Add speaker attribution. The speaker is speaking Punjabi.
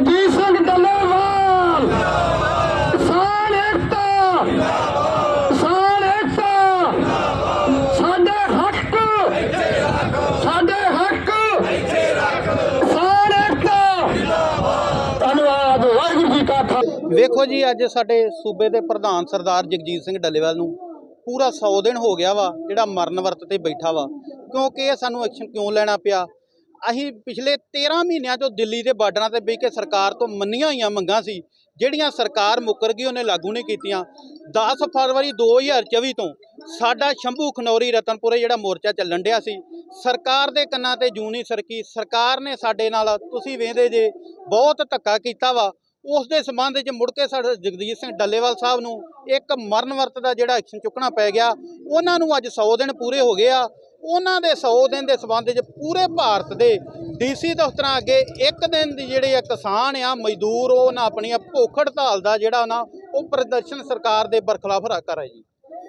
Speaker 1: ਜਗਜੀਤ ਸਿੰਘ ਡੱਲੇਵਾਲ। ਕਿਸਾਨ ਏਕਤਾ ਕਿਸਾਨ ਏਕਤਾ ਸਾਡੇ ਹੱਕ। ਸਾਡੇ ਹੱਕ। ਕਿਸਾਨ ਏਕਤਾ ਧੰਨਵਾਦ। ਵਾਹਿਗੁਰੂ ਜੀ ਕਾ ਖਾਲਸਾ।
Speaker 2: ਵੇਖੋ ਜੀ, ਅੱਜ ਸਾਡੇ ਸੂਬੇ ਦੇ ਪ੍ਰਧਾਨ ਸਰਦਾਰ ਜਗਜੀਤ ਸਿੰਘ ਡੱਲੇਵਾਲ ਨੂੰ ਪੂਰਾ 100 ਦਿਨ ਹੋ ਗਿਆ ਵਾ, ਜਿਹੜਾ ਮਰਨ ਵਰਤ ਤੇ ਬੈਠਾ ਵਾ। ਕਿਉਂਕਿ ਇਹ ਸਾਨੂੰ ਐਕਸ਼ਨ ਕਿਉਂ ਲੈਣਾ ਪਿਆ? ਅਸੀਂ ਪਿਛਲੇ 13 ਮਹੀਨਿਆਂ ਤੋਂ ਦਿੱਲੀ ਦੇ ਬਾਰਡਰਾਂ ਤੇ ਬਹਿ ਕੇ ਸਰਕਾਰ ਤੋਂ ਮੰਨੀਆਂ ਹੋਈਆਂ ਮੰਗਾਂ ਸੀ, ਜਿਹੜੀਆਂ ਸਰਕਾਰ ਮੁੱਕਰ ਗਈ, ਉਹਨੇ ਲਾਗੂ ਨਹੀਂ ਕੀਤੀਆਂ। 10 ਫਰਵਰੀ 2024 ਤੋਂ ਸਾਡਾ ਸ਼ੰਭੂ ਖਨੌਰੀ ਰਤਨਪੁਰੇ ਜਿਹੜਾ ਮੋਰਚਾ ਚੱਲਣ ਡਿਆ ਸੀ, ਸਰਕਾਰ ਦੇ ਕੰਨਾਂ ਤੇ ਜੂੰ ਨਹੀਂ ਸਰਕੀ, ਸਰਕਾਰ ਨੇ ਸਾਡੇ ਨਾਲ, ਤੁਸੀਂ ਵੇਖਦੇ ਜੇ, ਬਹੁਤ ਧੱਕਾ ਕੀਤਾ ਵਾ। ਉਸ ਦੇ ਸੰਬੰਧ ਵਿੱਚ ਮੁੜ ਕੇ ਸਾਡੇ ਜਗਦੀਸ਼ ਸਿੰਘ ਡੱਲੇਵਾਲ ਸਾਹਿਬ ਨੂੰ ਇੱਕ ਮਰਨ ਵਰਤ ਦਾ ਜਿਹੜਾ ਐਕਸ਼ਨ ਚੁੱਕਣਾ ਪੈ ਗਿਆ, ਉਹਨਾਂ ਨੂੰ ਅੱਜ 100 ਦਿਨ ਪੂਰੇ ਹੋ ਗਏ ਆ। ਉਹਨਾਂ ਦੇ 100 ਦਿਨ ਦੇ ਸੰਬੰਧ 'ਚ ਪੂਰੇ ਭਾਰਤ ਦੇ ਡੀਸੀ ਦਫ਼ਤਰਾਂ ਅੱਗੇ ਇੱਕ ਦਿਨ ਦੀ ਜਿਹੜੇ ਆ ਕਿਸਾਨ ਆ, ਮਜ਼ਦੂਰ, ਉਹ ਨਾ ਆਪਣੀ ਭੁੱਖ ਹੜਤਾਲ ਦਾ ਜਿਹੜਾ ਨਾ ਉਹ ਪ੍ਰਦਰਸ਼ਨ ਸਰਕਾਰ ਦੇ ਬਰਖਲਾਫ ਰੱਖ ਹੈ ਜੀ।